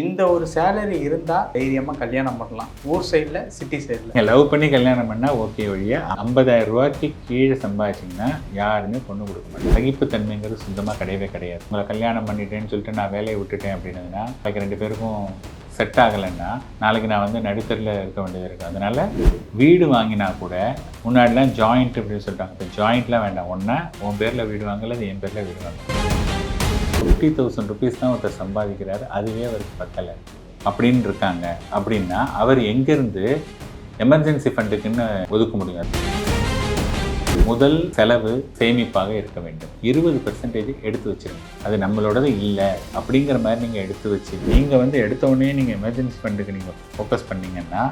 இந்த ஒரு சேலரி இருந்தால் தைரியமாக கல்யாணம் பண்ணலாம். ஊர் சைடில் சிட்டி சைடில் நீங்கள் லவ் பண்ணி கல்யாணம் பண்ணால் ஓகே வழியா ஐம்பதாயிரம் ரூபாய்க்கு கீழே சம்பாதிச்சிங்கன்னா யாருமே பொண்ணு கொடுக்க மாட்டாங்க. சகிப்புத்தன்மைங்கிறது சுத்தமாக கிடையவே கிடையாது. உங்களை கல்யாணம் பண்ணிட்டேன்னு சொல்லிட்டு நான் வேலையை விட்டுட்டேன் அப்படின்னதுன்னா அதுக்கு ரெண்டு பேருக்கும் செட் ஆகலைன்னா நாளைக்கு நான் வந்து நடுத்தரில் இருக்க வேண்டியது இருக்குது அதனால் வீடு வாங்கினா கூட முன்னாடிலாம் ஜாயிண்ட் அப்படின்னு சொல்லிட்டாங்க. இப்போ ஜாயிண்ட்லாம் வேண்டாம். ஒன்றா உன் பேரில் வீடு வாங்கல அது என் பேரில் வீடு வாங்கல. ஃபிஃப்டி தௌசண்ட் ருபீஸ் தான் ஒருத்தர் சம்பாதிக்கிறாரு. அதுவே அவருக்கு பத்தலை. அப்படின்னு இருக்காங்க. அப்படின்னா அவர் எங்கேருந்து எமர்ஜென்சி ஃபண்டுக்குன்னு ஒதுக்க முடியும் முதல் செலவு சேமிப்பாக இருக்க வேண்டும். இருபது பர்சன்டேஜ் எடுத்து வச்சிருங்க. அது நம்மளோடது இல்லை. அப்படிங்கிற மாதிரி நீங்கள் எடுத்து வச்சு நீங்கள் வந்து எடுத்த உடனே நீங்கள் எமர்ஜென்சி ஃபண்டுக்கு நீங்கள் ஃபோக்கஸ் பண்ணீங்கன்னா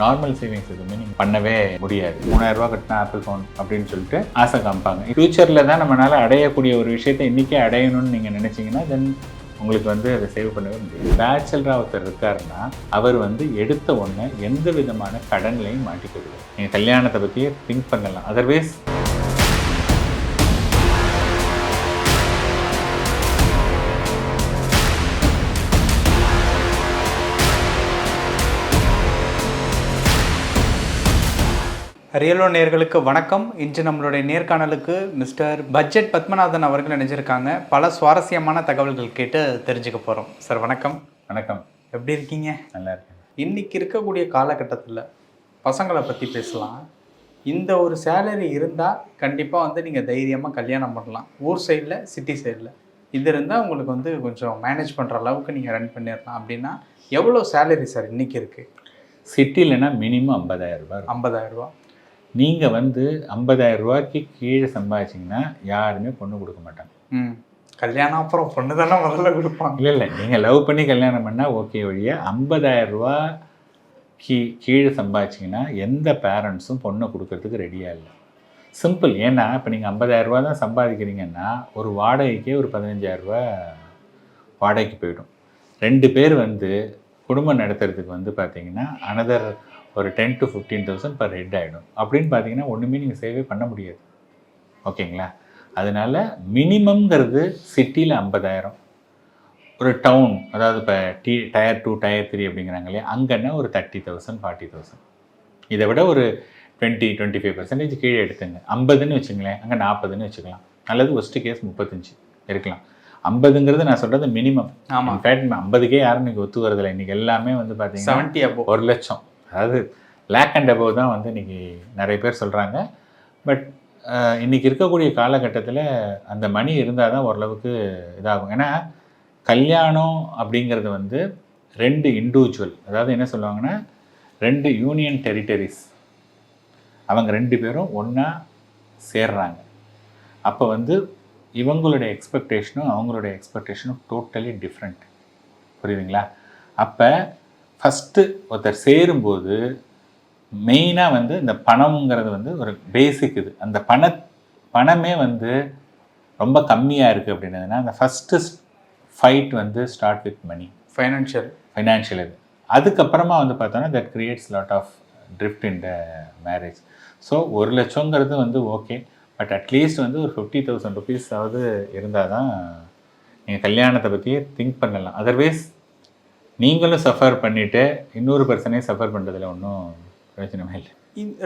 நார்மல் சேவிங்ஸ் எதுவுமே நீங்கள் பண்ணவே முடியாது. மூணாயிரம் ரூபா கட்டினா ஆப்பிள் ஃபோன் அப்படின்னு சொல்லிட்டு ஆசை காமிப்பாங்க. ஃப்யூச்சரில் தான் நம்மளால் அடையக்கூடிய ஒரு விஷயத்தை இன்றைக்கே அடையணும்னு நீங்கள் நினச்சிங்கன்னா தென் உங்களுக்கு வந்து அதை சேவ் பண்ணவே முடியாது. பேச்சலராக ஒருத்தர் இருக்காருன்னா அவர் வந்து எடுத்த உடனே எந்த விதமான கடன்லையும் மாட்டிக்கிறது நீங்கள் கல்யாணத்தை பற்றியே திங்க் பண்ணலாம். அதர்வைஸ் ரியலோ நேர்களுக்கு வணக்கம். இன்று நம்மளுடைய நேர்காணலுக்கு மிஸ்டர் பட்ஜெட் பத்மநாதன் அவர்கள் நினைச்சிருக்காங்க பல சுவாரஸ்யமான தகவல்கள் கேட்டு தெரிஞ்சுக்க போகிறோம் சார் வணக்கம். வணக்கம். எப்படி இருக்கீங்க? நல்லா இருக்கேன். இன்னைக்கு இருக்கக்கூடிய காலகட்டத்தில் பசங்களை பற்றி பேசலாம். இந்த ஒரு சேலரி இருந்தால் கண்டிப்பாக வந்து நீங்கள் தைரியமாக கல்யாணம் பண்ணலாம். ஊர் சைடில் சிட்டி சைடில் இது இருந்தால் உங்களுக்கு வந்து கொஞ்சம் மேனேஜ் பண்ணுற அளவுக்கு நீங்கள் ரன் பண்ணிடலாம் அப்படின்னா எவ்வளோ சேலரி சார் இன்னைக்கு இருக்குது சிட்டிலனா மினிமம் ஐம்பதாயிரம் ரூபாய் இருக்கும். ஐம்பதாயிரம் ரூபா. நீங்கள் வந்து ஐம்பதாயிரம் ரூபாய்க்கு கீழே சம்பாதிச்சிங்கன்னா யாருமே பொண்ணு கொடுக்க மாட்டாங்க. கல்யாணம் அப்புறம் பொண்ணு தானே முதல்ல கொடுப்பாங்க. இல்லை இல்லை. நீங்கள் லவ் பண்ணி கல்யாணம் பண்ணால் ஓகே வழியா ஐம்பதாயிரம் ரூபா கீ கீழே சம்பாதிச்சிங்கன்னா எந்த பேரண்ட்ஸும் பொண்ணை கொடுக்கறதுக்கு ரெடியாக இல்லை. சிம்பிள் ஏன்னா இப்போ நீங்கள் ஐம்பதாயிரம் ரூபா தான் சம்பாதிக்கிறீங்கன்னா ஒரு வாடகைக்கே ஒரு பதினஞ்சாயிரம் ரூபா வாடகைக்கு போயிடும். ரெண்டு பேர் வந்து குடும்பம் நடத்துறதுக்கு வந்து பார்த்தீங்கன்னா அனதர் ஒரு ten to fifteen thousand per head ஆகிடும் அப்படின்னு பார்த்தீங்கன்னா ஒன்றுமே நீங்கள் சேவே பண்ண முடியாது. ஓகேங்களா? அதனால மினிமம்ங்கிறது சிட்டியில் ஐம்பதாயிரம். ஒரு டவுன் அதாவது இப்போ D tier two tier three அப்படிங்கிறாங்க இல்லையா? அங்கன்னா ஒரு தேர்ட்டி தௌசண்ட் ஃபார்ட்டி தௌசண்ட் இதை விட ஒரு டுவெண்ட்டி டுவெண்ட்டி ஃபைவ் பர்சன்டேஜ் கீழே எடுத்துங்க. ஐம்பதுன்னு வச்சுங்களேன் அங்கே நாற்பதுன்னு வச்சுக்கலாம். அல்லது ஒஸ்ட்டு கேஸ் முப்பத்தஞ்சு இருக்கலாம். ஐம்பதுங்கிறது நான் சொல்கிறது மினிமம் ஆமாம் இன்ஃபேக்ட் ஐம்பதுக்கே யாரும் இன்னைக்கு ஒத்து வரதில்லை. இன்னைக்கு எல்லாமே வந்து பார்த்தீங்கன்னா செவன்ட்டி ஒரு லட்சம். அதாவது லேக் அண்ட் அபவ் தான் வந்து இன்றைக்கி நிறைய பேர் சொல்கிறாங்க பட் இன்றைக்கி இருக்கக்கூடிய காலகட்டத்தில் அந்த மணி இருந்தால் தான் ஓரளவுக்கு இதாகும். ஏன்னா கல்யாணம் அப்படிங்கிறது வந்து ரெண்டு இண்டிவிஜுவல் அதாவது என்ன சொல்லுவாங்கன்னா ரெண்டு யூனியன் டெரிட்டரிஸ் அவங்க ரெண்டு பேரும் ஒன்றா சேர்றாங்க. அப்போ வந்து இவங்களுடைய எக்ஸ்பெக்டேஷனும் அவங்களுடைய எக்ஸ்பெக்டேஷனும் டோட்டலி டிஃப்ரெண்ட் புரியுதுங்களா? அப்போ ஃபஸ்ட்டு ஒருத்தர் சேரும்போது மெயினாக வந்து இந்த பணம்ங்கிறது வந்து ஒரு பேசிக் இது. அந்த பண பணமே வந்து ரொம்ப கம்மியாக இருக்குது அப்படின்னதுன்னா அந்த ஃபஸ்ட்டு ஃபைட் வந்து start with money financial financial இது. அதுக்கப்புறமா வந்து பார்த்தோன்னா that creates lot of drift in the marriage so ஒரு லட்சங்கிறது வந்து ஓகே பட் அட்லீஸ்ட் வந்து ஒரு ஃபிஃப்டி தௌசண்ட் ருபீஸாவது இருந்தால் தான் நீங்கள் கல்யாணத்தை பற்றியே திங்க் பண்ணலாம். அதர்வைஸ் நீங்களும் சஃபர் பண்ணிவிட்டு இன்னொரு பர்சனே சஃபர் பண்ணுறதுல ஒன்றும் பிரயோஜனமே இல்லை.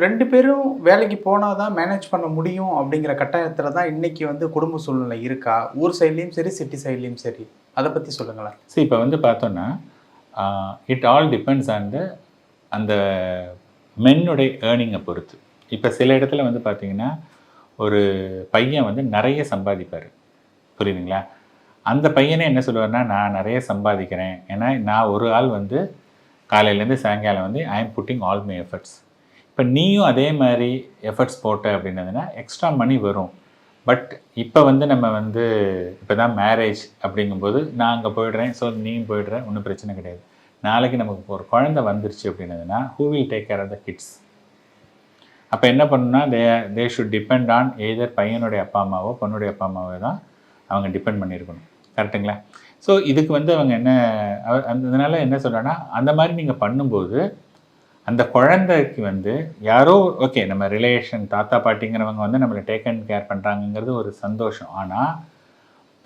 ரெண்டு பேரும் வேலைக்கு போனால் தான் மேனேஜ் பண்ண முடியும் அப்படிங்கிற கட்டாயத்தில் தான் இன்னைக்கு வந்து குடும்ப சூழ்நிலை இருக்கா? ஊர் சைட்லேயும் சரி சிட்டி சைட்லேயும் சரி. அதை பற்றி சொல்லுங்களேன். ஸோ இப்போ வந்து பார்த்தோன்னா it all depends on the அந்த மென்னுடைய ஏர்னிங்கை பொறுத்து. இப்போ சில இடத்துல வந்து பார்த்தீங்கன்னா ஒரு பையன் வந்து நிறைய சம்பாதிப்பார். புரியுதுங்களா? அந்த பையனே என்ன சொல்லுவார்னா நான் நிறைய சம்பாதிக்கிறேன். ஏன்னா நான் ஒரு ஆள் வந்து காலையிலேருந்து சாயங்காலம் வந்து I am putting all my efforts இப்போ நீயும் அதே மாதிரி எஃபர்ட்ஸ் போட்ட அப்படின்னதுன்னா எக்ஸ்ட்ரா மணி வரும். பட் இப்போ வந்து நம்ம வந்து இப்போ தான் மேரேஜ் அப்படிங்கும்போது நான் அங்கே போயிடுறேன் ஸோ நீயும் போயிடுற ஒன்றும் பிரச்சனை கிடையாது. நாளைக்கு நமக்கு ஒரு குழந்தை வந்துருச்சு அப்படின்னதுன்னா who will take care of the kids அப்போ என்ன பண்ணணும்னா they they should depend on either பையனுடைய அப்பா அம்மாவோ பொண்ணுடைய அப்பா அம்மாவோ தான் அவங்க டிபெண்ட் பண்ணியிருக்கணும். கரெக்டுங்களா ஸோ இதுக்கு வந்து அவங்க என்ன அந்த- அதனால என்ன சொல்கிறேன்னா அந்த மாதிரி நீங்கள் பண்ணும்போது அந்த குழந்தைக்கு வந்து யாரோ ஓகே நம்ம ரிலேஷன் தாத்தா பாட்டிங்கிறவங்க வந்து நம்மளை டேக் அண்ட் கேர் பண்ணுறாங்கங்கிறது ஒரு சந்தோஷம். ஆனால்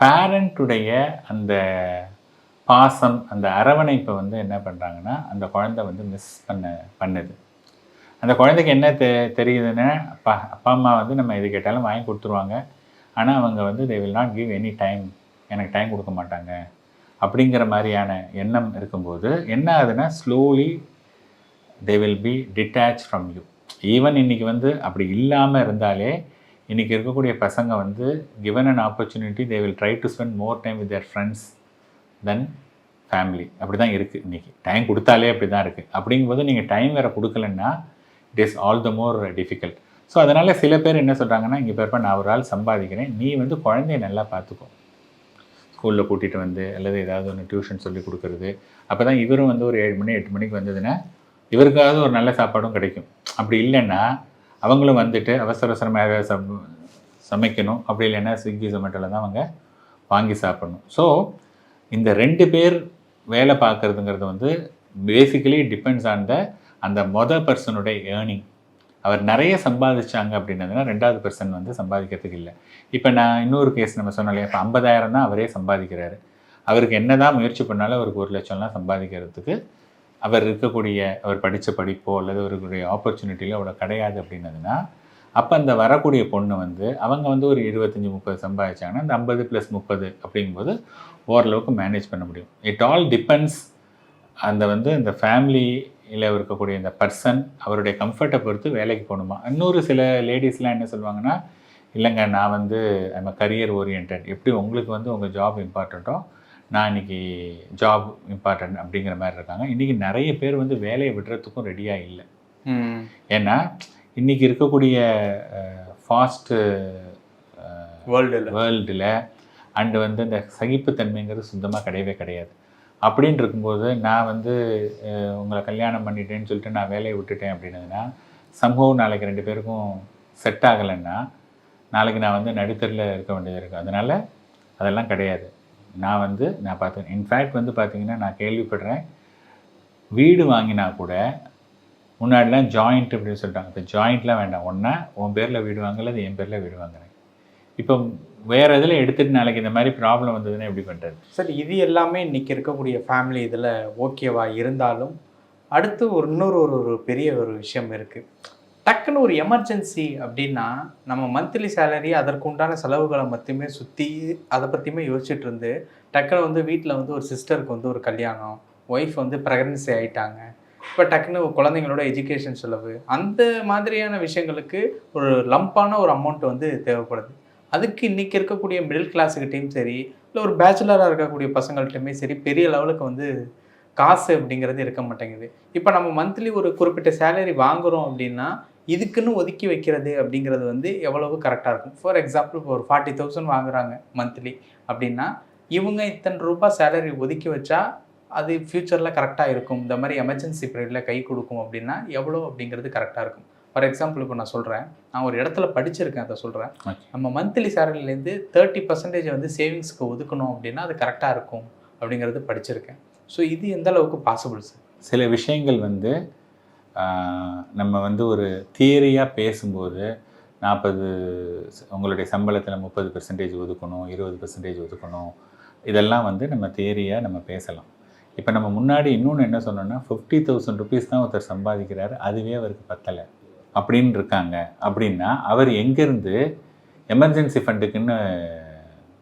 பேரண்ட்டுடைய அந்த பாசம் அந்த அரவணைப்பை வந்து என்ன பண்ணுறாங்கன்னா அந்த குழந்தை வந்து மிஸ் பண்ண பண்ணுது. அந்த குழந்தைக்கு என்ன தெ தெரியுதுன்னா அப்பா அப்பா அம்மா வந்து நம்ம எது கேட்டாலும் வாங்கி கொடுத்துருவாங்க. ஆனால் அவங்க வந்து they will not give any time எனக்கு டைம் கொடுக்க மாட்டாங்க அப்படிங்கிற மாதிரியான எண்ணம் இருக்கும்போது என்ன ஆகுதுன்னா slowly they will be detach from you even இன்னைக்கு வந்து அப்படி இல்லாமல் இருந்தாலே இன்னைக்கு இருக்கக்கூடிய பசங்க வந்து given an opportunity they will try to spend more time with their friends then family அப்படி தான் இருக்குது இன்றைக்கி டைம் கொடுத்தாலே அப்படி தான் இருக்குது அப்படிங்கும்போது நீங்கள் டைம் வேறு கொடுக்கலன்னா it is all the more difficult so அதனால் சில பேர் என்ன சொல்கிறாங்கன்னா இங்கே பேர் நான் ஒரு ஆள் சம்பாதிக்கிறேன். நீ வந்து குழந்தைய நல்லா பார்த்துக்கோ ஸ்கூலில் கூட்டிகிட்டு வந்து அல்லது ஏதாவது ஒன்று டியூஷன் சொல்லி கொடுக்குறது. அப்போ தான் இவரும் வந்து ஒரு ஏழு மணி எட்டு மணிக்கு வந்ததுன்னா இவருக்காவது ஒரு நல்ல சாப்பாடும் கிடைக்கும். அப்படி இல்லைன்னா அவங்களும் வந்துட்டு அவசர அவசரமாக ஏதாவது சம் சமைக்கணும். அப்படி இல்லைன்னா ஸ்விக்கி ஜொமேட்டோவில் தான் அவங்க வாங்கி சாப்பிடணும். ஸோ இந்த ரெண்டு பேர் வேலை பார்க்குறதுங்கிறது வந்து பேசிக்கலி டிபெண்ட்ஸ் ஆன் த அந்த மொதல் பர்சனுடைய ஏர்னிங் அவர் நிறைய சம்பாதிச்சாங்க அப்படின்னதுன்னா ரெண்டாவது பர்சன் வந்து சம்பாதிக்கிறதுக்கு இல்லை. இப்போ நான் இன்னொரு கேஸ் நம்ம சொன்னோம் இல்லையா? இப்போ ஐம்பதாயிரம் தான் அவரே சம்பாதிக்கிறாரு. அவருக்கு என்ன தான் முயற்சி பண்ணாலும் அவருக்கு ஒரு லட்சம்லாம் சம்பாதிக்கிறதுக்கு அவர் இருக்கக்கூடிய அவர் படித்த படிப்போ அல்லது அவருடைய ஆப்பர்ச்சுனிட்டியோ அவ்வளோ கிடையாது அப்படின்னதுன்னா அப்போ அந்த வரக்கூடிய பொண்ணு வந்து அவங்க வந்து ஒரு இருபத்தஞ்சி முப்பது சம்பாதிச்சாங்கன்னா அந்த ஐம்பது ப்ளஸ் முப்பது அப்படிங்கும்போது ஓரளவுக்கு மேனேஜ் பண்ண முடியும். இட் ஆல் டிபெண்ட்ஸ் அந்த வந்து இந்த ஃபேமிலியில் இருக்கக்கூடிய இந்த பர்சன் அவருடைய கம்ஃபர்ட்டை பொறுத்து வேலைக்கு போகணுமா? இன்னொரு சில லேடிஸ்லாம் என்ன சொல்லுவாங்கன்னா இல்லைங்க நான் வந்து ஐம் கரியர் ஓரியன்ட் எப்படி உங்களுக்கு வந்து உங்கள் ஜாப் இம்பார்ட்டண்ட்டோ நான் இன்னைக்கு ஜாப் இம்பார்ட்டன்ட் அப்படிங்கிற மாதிரி இருக்காங்க. இன்றைக்கி நிறைய பேர் வந்து வேலையை விடுறதுக்கும் ரெடியாக இல்லை. ஏன்னா இன்றைக்கி இருக்கக்கூடிய ஃபாஸ்ட்டு வேர்ல்டில் வேர்ல்டில் அண்டு வந்து இந்த சகிப்புத்தன்மைங்கிறது சுத்தமாக கிடையவே கிடையாது. அப்படின்னு இருக்கும்போது நான் வந்து உங்களை கல்யாணம் பண்ணிட்டேன்னு சொல்லிட்டு நான் வேலையை விட்டுட்டேன் அப்படின்னதுன்னா சம்பவம் நாளைக்கு ரெண்டு பேருக்கும் செட் ஆகலைன்னா நாளைக்கு நான் வந்து நடுத்தரில் இருக்க வேண்டியது இருக்குது அதனால் அதெல்லாம் கிடையாது. நான் வந்து நான் பார்த்தேன் இன்ஃபேக்ட் வந்து பார்த்திங்கன்னா நான் கேள்விப்படுறேன். வீடு வாங்கினா கூட முன்னாடிலாம் ஜாயிண்ட் அப்படின்னு சொல்லிட்டாங்க. இப்போ ஜாயிண்ட்லாம் வேண்டாம். ஒன்றா உன் பேரில் வீடு வாங்கல அது என் பேரில் வீடு வாங்குறேன். இப்போ வேறு இதில் எடுத்துகிட்டு நாளைக்கு இந்த மாதிரி ப்ராப்ளம் வந்ததுன்னா எப்படி பண்ணுறது சார் இது எல்லாமே இன்றைக்கி இருக்கக்கூடிய ஃபேமிலி இதில் ஓகேவா இருந்தாலும் அடுத்து ஒரு இன்னொரு ஒரு ஒரு பெரிய ஒரு விஷயம் இருக்குது டக்குன்னு ஒரு எமர்ஜென்சி அப்படின்னா நம்ம மந்த்லி சேலரி அதற்குண்டான செலவுகளை மட்டுமே சுற்றி அதை பற்றியுமே யோசிச்சுட்டு இருந்து டக்குன்னு வந்து வீட்டில் வந்து ஒரு சிஸ்டருக்கு வந்து ஒரு கல்யாணம் ஒய்ஃப் வந்து ப்ரெக்னன்சி ஆகிட்டாங்க இப்போ டக்குன்னு குழந்தைங்களோட எஜுகேஷன் செலவு அந்த மாதிரியான விஷயங்களுக்கு ஒரு லம்பான ஒரு அமௌண்ட் வந்து தேவைப்படுது. அதுக்கு இன்றைக்கி இருக்கக்கூடிய மிடில் கிளாஸுக்கிட்டையும் சரி இல்லை ஒரு பேச்சுலராக இருக்கக்கூடிய பசங்கள்கிட்டயுமே சரி பெரிய லெவலுக்கு வந்து காசு அப்படிங்கிறது இருக்க மாட்டேங்குது. இப்போ நம்ம மந்த்லி ஒரு குறிப்பிட்ட சேலரி வாங்குகிறோம் அப்படின்னா இதுக்குன்னு ஒதுக்கி வைக்கிறது அப்படிங்கிறது வந்து எவ்வளவு கரெக்டாக இருக்கும். ஃபார் எக்ஸாம்பிள் இப்போ ஒரு ஃபார்ட்டி தௌசண்ட் வாங்குறாங்க மந்த்லி அப்படின்னா இவங்க இத்தனை ரூபாய் சேலரி ஒதுக்கி வச்சா அது ஃப்யூச்சரில் கரெக்டாக இருக்கும். இந்த மாதிரி எமர்ஜென்சி பீரியடில் கை கொடுக்கும் அப்படின்னா எவ்வளோ அப்படிங்கிறது கரெக்டாக இருக்கும். ஃபார் எக்ஸாம்பிள் இப்போ நான் சொல்கிறேன் நான் ஒரு இடத்துல படிச்சிருக்கேன் அதை சொல்கிறேன். நம்ம மந்த்லி சேலரிலேருந்து தேர்ட்டி பர்சன்டேஜ் வந்து சேவிங்ஸ்க்கு ஒதுக்கணும் அப்படின்னா அது கரெக்டாக இருக்கும் அப்படிங்கிறது படிச்சிருக்கேன். ஸோ இது எந்த அளவுக்கு பாசிபிள் சார் சில விஷயங்கள் வந்து நம்ம வந்து ஒரு தியரியாக பேசும்போது நாற்பது உங்களுடைய சம்பளத்தில் முப்பது பெர்சன்டேஜ் ஒதுக்கணும் இருபது பெர்சன்டேஜ் ஒதுக்கணும். இதெல்லாம் வந்து நம்ம தியரியாக நம்ம பேசலாம். இப்போ நம்ம முன்னாடி இன்னொன்று என்ன சொன்னோம்னா ஃபிஃப்டி தௌசண்ட் ருபீஸ் தான் ஒருத்தர் சம்பாதிக்கிறாரு அதுவே அவருக்கு பத்தலை. அப்படின்னு இருக்காங்க அப்படின்னா அவர் எங்கேருந்து எமர்ஜென்சி ஃபண்டுக்குன்னு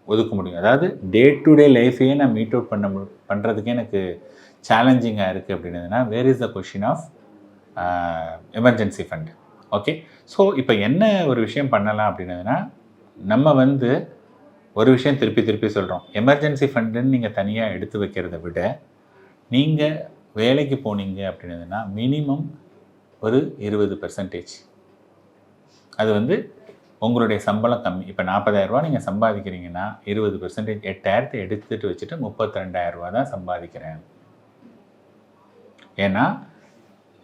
ஒதுக்க முடியும். அதாவது டே டு டே லைஃபையே நான் மீட் அவுட் பண்ண மு பண்ணுறதுக்கே எனக்கு சேலஞ்சிங்காக இருக்குது அப்படின்னதுன்னா where is the question of emergency fund okay so இப்போ என்ன ஒரு விஷயம் பண்ணலாம் அப்படின்னதுன்னா நம்ம வந்து ஒரு விஷயம் திருப்பி திருப்பி சொல்கிறோம் எமர்ஜென்சி ஃபண்டுன்னு நீங்கள் தனியாக எடுத்து வைக்கிறத விட நீங்கள் வேலைக்கு போனீங்க அப்படின்னதுன்னா மினிமம் ஒரு இருபது பெர்சன்டேஜ் அது வந்து உங்களுடைய சம்பளம் கம்மி. இப்போ நாற்பதாயிரரூவா நீங்கள் சம்பாதிக்கிறீங்கன்னா இருபது பெர்சன்டேஜ் எட்டாயிரத்தை எடுத்துட்டு வச்சுட்டு முப்பத்தி ரெண்டாயிரரூவா தான் சம்பாதிக்கிறேன். ஏன்னா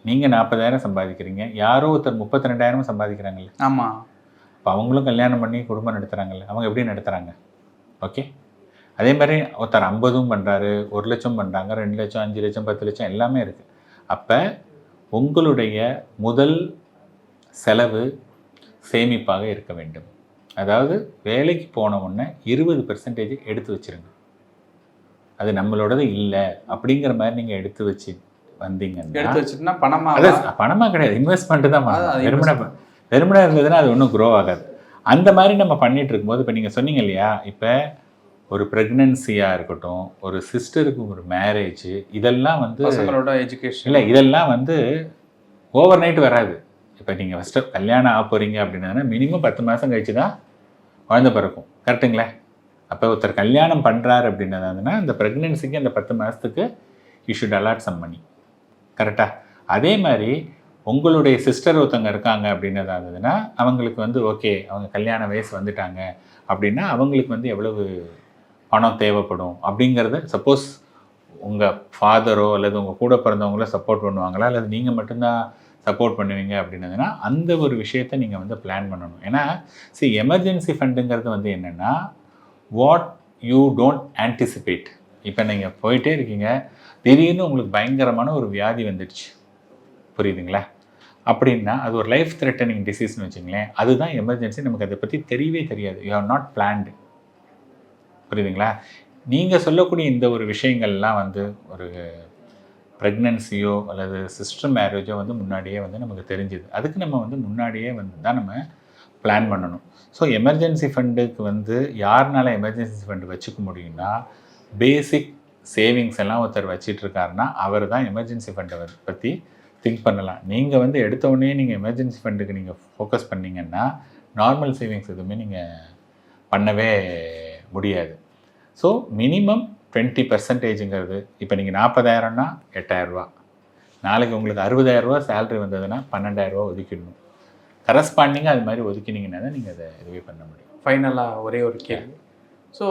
நீங்கள் நாற்பதாயிரம் சம்பாதிக்கிறீங்க. யாரோ ஒருத்தர் முப்பத்தி ரெண்டாயிரமும் சம்பாதிக்கிறாங்கல்ல. ஆமாம் இப்போ அவங்களும் கல்யாணம் பண்ணி குடும்பம் நடத்துகிறாங்கல்ல அவங்க எப்படி நடத்துகிறாங்க ஓகே? அதே மாதிரி ஒருத்தர் ஐம்பதும் பண்ணுறாரு ஒரு லட்சம் பண்ணுறாங்க ரெண்டு லட்சம் அஞ்சு லட்சம் பத்து லட்சம் எல்லாமே இருக்குது அப்போ உங்களுடைய முதல் செலவு சேமிப்பாக இருக்க வேண்டும். அதாவது வேலைக்கு போன உடனே இருபது பெர்சன்டேஜ் எடுத்து வச்சிருங்க. அது நம்மளோடது இல்லை அப்படிங்கிற மாதிரி நீங்கள் எடுத்து வச்சு வந்தீங்கன்னா எடுத்து வச்சுட்டுனா பணமாக கிடையாது இன்வெஸ்ட்மெண்ட் தான் வெறுமனை வெறுமனை இருந்ததுன்னா அது ஒன்றும் க்ரோ ஆகாது. அந்த மாதிரி நம்ம பண்ணிட்டு இருக்கும்போது இப்போ நீங்கள் சொன்னீங்க இல்லையா இப்போ ஒரு ப்ரெக்னென்சியாக இருக்கட்டும் ஒரு சிஸ்டருக்கு ஒரு மேரேஜ் இதெல்லாம் வந்து பசங்களோட எஜுகேஷன் இல்லை இதெல்லாம் வந்து ஓவர் நைட் வராது. இப்போ நீங்கள் ஃபஸ்ட்டு கல்யாணம் ஆக போகிறீங்க அப்படின்னா மினிமம் பத்து மாதம் கழிச்சு தான் குழந்தை பிறக்கும். கரெக்டுங்களே அப்போ ஒருத்தர் கல்யாணம் பண்ணுறாரு அப்படின்னதுன்னா அந்த ப்ரெக்னென்சிக்கு அந்த பத்து மாதத்துக்கு you should allot some money கரெக்டாக அதே மாதிரி உங்களுடைய சிஸ்டர் ஒருத்தவங்க இருக்காங்க அப்படின்னது இருந்ததுன்னா அவங்களுக்கு வந்து ஓகே அவங்க கல்யாண வயசு வந்துட்டாங்க அப்படின்னா அவங்களுக்கு வந்து எவ்வளவு பணம் தேவைப்படும் அப்படிங்கிறத சப்போஸ் உங்கள் ஃபாதரோ அல்லது உங்கள் கூட பிறந்தவங்களோ சப்போர்ட் பண்ணுவாங்களா? அல்லது நீங்கள் மட்டும்தான் சப்போர்ட் பண்ணுவீங்க அப்படின்னதுன்னா அந்த ஒரு விஷயத்தை நீங்கள் வந்து பிளான் பண்ணணும். ஏன்னா சரி எமர்ஜென்சி ஃபண்டுங்கிறது வந்து என்னென்னா வாட் யூ டோன்ட் ஆன்டிசிபேட் இப்போ நீங்கள் போயிட்டே இருக்கீங்க திடீர்னு உங்களுக்கு பயங்கரமான ஒரு வியாதி வந்துடுச்சு. புரியுதுங்களா? அப்படின்னா அது ஒரு லைஃப் த்ரெட்டனிங் டிசீஸ்னு வச்சுங்களேன் அதுதான் எமர்ஜென்சி நமக்கு அதை பற்றி தெரியவே தெரியாது. யூ ஆர் நாட் பிளான்டு புரியுதுங்களா? நீங்கள் சொல்லக்கூடிய இந்த ஒரு விஷயங்கள்லாம் வந்து ஒரு ப்ரெக்னன்சியோ அல்லது சிஸ்டர் மேரேஜோ வந்து முன்னாடியே வந்து நமக்கு தெரிஞ்சுது. அதுக்கு நம்ம வந்து முன்னாடியே வந்து தான் நம்ம பிளான் பண்ணணும். ஸோ எமர்ஜென்சி ஃபண்டுக்கு வந்து யாருனால எமர்ஜென்சி ஃபண்டு வச்சுக்க முடியும்னா பேசிக் சேவிங்ஸ் எல்லாம் ஒருத்தர் வச்சிட்டு இருக்காருன்னா அவர் தான் எமர்ஜென்சி ஃபண்டை பற்றி திங்க் பண்ணலாம். நீங்கள் வந்து எடுத்த உடனே நீங்கள் எமர்ஜென்சி ஃபண்டுக்கு நீங்கள் ஃபோக்கஸ் பண்ணீங்கன்னா நார்மல் சேவிங்ஸ் எதுவுமே நீங்கள் பண்ணவே முடியாது. ஸோ மினிமம் டுவெண்ட்டி பர்சன்டேஜுங்கிறது இப்போ நீங்கள் நாற்பதாயிரம்னா எட்டாயிரரூபா நாளைக்கு உங்களுக்கு அறுபதாயிரரூபா சேலரி வந்ததுன்னா பன்னெண்டாயிரரூபா ஒதுக்கிடணும். கரஸ்பாண்டிங்காக அது மாதிரி ஒதுக்கினீங்கன்னா தான் நீங்கள் அதை இதுவே பண்ண முடியும். ஃபைனலாக ஒரே ஒரு கேள்வி. ஸோ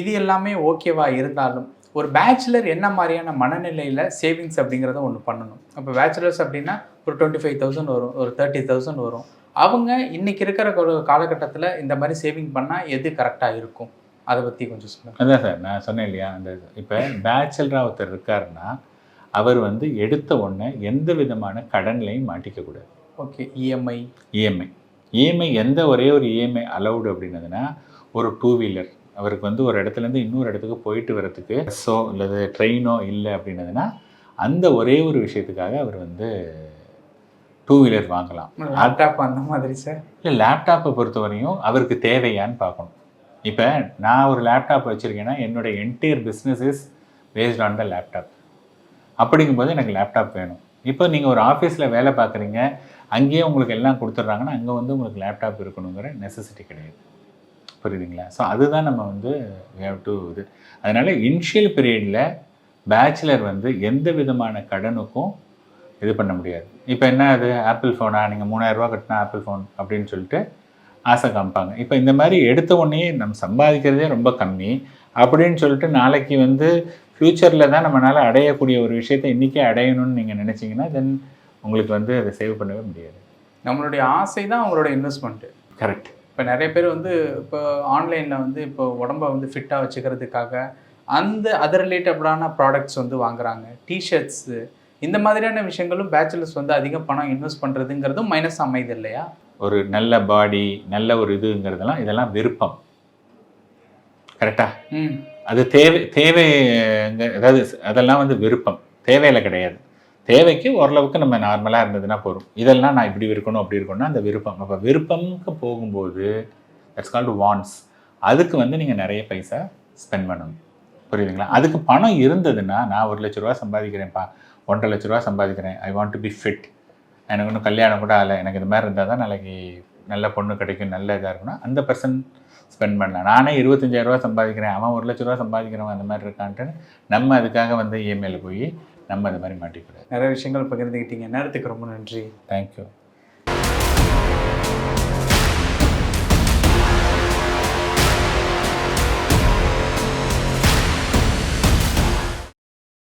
இது எல்லாமே ஓகேவா இருந்தாலும் ஒரு பேச்சுலர் என்ன மாதிரியான மனநிலையில் சேவிங்ஸ் அப்படிங்கிறத ஒன்று பண்ணணும். அப்போ பேச்சுலர்ஸ் அப்படின்னா ஒரு டுவெண்ட்டி ஃபைவ் தௌசண்ட் வரும் ஒரு தேர்ட்டி தௌசண்ட் வரும். அவங்க இன்றைக்கி இருக்கிற ஒரு காலகட்டத்தில் இந்த மாதிரி சேவிங் பண்ணால் எது கரெக்டாக இருக்கும்? அதை பற்றி கொஞ்சம் சொல்லுங்கள் அதான் சார் நான் சொன்னேன் இல்லையா அந்த இப்போ பேச்சுலராக ஒருத்தர் இருக்காருன்னா அவர் வந்து எடுத்த உடனே எந்த விதமான கடன்லையும் மாட்டிக்கக்கூடாது ஓகே இஎம்ஐ இஎம்ஐ இஎம்ஐ எந்த ஒரே ஒரு இஎம்ஐ அலௌடு அப்படின்னதுன்னா ஒரு டூ வீலர் அவருக்கு வந்து ஒரு இடத்துலேருந்து இன்னொரு இடத்துக்கு போயிட்டு வரத்துக்கு பஸ்ஸோ அல்லது ட்ரெயினோ இல்லை அப்படின்னதுன்னா அந்த ஒரே ஒரு விஷயத்துக்காக அவர் வந்து டூ வீலர் வாங்கலாம். லேப்டாப் அந்த மாதிரி சார் இல்லை லேப்டாப்பை பொறுத்தவரையும் அவருக்கு தேவையான்னு பார்க்கணும். இப்போ நான் ஒரு லேப்டாப் வச்சுருக்கேன்னா என்னோட entire business is based on the laptop அப்படிங்கும்போது எனக்கு லேப்டாப் வேணும். இப்போ நீங்கள் ஒரு ஆஃபீஸில் வேலை பார்க்குறீங்க அங்கேயே உங்களுக்கு எல்லாம் கொடுத்துட்றாங்கன்னா அங்கே வந்து உங்களுக்கு லேப்டாப் இருக்கணுங்கிற நெசசிட்டி கிடையாது. புரியுதுங்களா? ஸோ அதுதான் நம்ம வந்து ஹேவ் டு இது. அதனால் இனிஷியல் பீரியடில் பேச்சுலர் வந்து எந்த விதமான கடனுக்கும் இது பண்ண முடியாது. இப்போ என்ன அது? ஆப்பிள் ஃபோனா நீங்கள் மூணாயிரரூவா கட்டினா ஆப்பிள் ஃபோன் அப்படின்னு சொல்லிட்டு ஆசை காமிப்பாங்க. இப்போ இந்த மாதிரி எடுத்த உடனே நம்ம சம்பாதிக்கிறதே ரொம்ப கம்மி அப்படின்னு சொல்லிட்டு நாளைக்கு வந்து ஃப்யூச்சரில் தான் நம்மளால் அடையக்கூடிய ஒரு விஷயத்தை இன்றைக்கே அடையணும்னு நீங்கள் நினச்சிங்கன்னா தென் உங்களுக்கு வந்து அதை சேவ் பண்ணவே முடியாது. நம்மளுடைய ஆசை தான் அவங்களோட இன்வெஸ்ட்மெண்ட்டு கரெக்ட் இப்போ நிறைய பேர் வந்து இப்போ ஆன்லைனில் வந்து இப்போ உடம்ப வந்து ஃபிட்டாக வச்சுக்கிறதுக்காக அந்த அது ரிலேட்டடான ப்ராடக்ட்ஸ் வந்து வாங்குறாங்க. டிஷர்ட்ஸு இந்த மாதிரியான விஷயங்களும் பேச்சுலர்ஸ் வந்து அதிக பணம் இன்வெஸ்ட் பண்ணுறதுங்கிறதும் மைனஸ் அமைது இல்லையா? ஒரு நல்ல பாடி நல்ல ஒரு இதுங்கிறதெல்லாம் இதெல்லாம் விருப்பம். கரெக்டா அது தேவை தேவை அதாவது அதெல்லாம் வந்து விருப்பம். தேவையில கிடையாது. தேவைக்கு ஓரளவுக்கு நம்ம நார்மலாக இருந்ததுன்னா போதும். இதெல்லாம் நான் இப்படி இருக்கணும் அப்படி இருக்கணும்னா அந்த விருப்பம். அப்போ விருப்பம்க்கு போகும்போது தட்ஸ் கால்டு வான்ஸ் அதுக்கு வந்து நீங்கள் நிறைய பைசா ஸ்பெண்ட் பண்ணணும். புரியுதுங்களா? அதுக்கு பணம் இருந்ததுன்னா நான் ஒரு லட்ச ரூபா சம்பாதிக்கிறேன்ப்பா. ஒன்றரை லட்ச ரூபா சம்பாதிக்கிறேன். I want to be fit எனக்கு இன்னும் கல்யாணம் கூட ஆகலை. எனக்கு இது மாதிரி இருந்தால் தான் நாளைக்கு நல்ல பொண்ணு கிடைக்கும் நல்ல இதாக இருக்கும்னா அந்த பர்சன் ஸ்பெண்ட் பண்ணலாம். நானே இருபத்தஞ்சாயிரம் ரூபா சம்பாதிக்கிறேன் அவன் ஒரு லட்ச ரூபா சம்பாதிக்கிறவன் அந்த மாதிரி இருக்கான்ட்டு நம்ம அதுக்காக வந்து இஎம்ஐயில் போய் நம்ம அது மாதிரி மாட்டிக்கூடாது. நிறைய விஷயங்கள் பகிர்ந்துக்கிட்டீங்க நேரத்துக்கு ரொம்ப நன்றி. தேங்க்யூ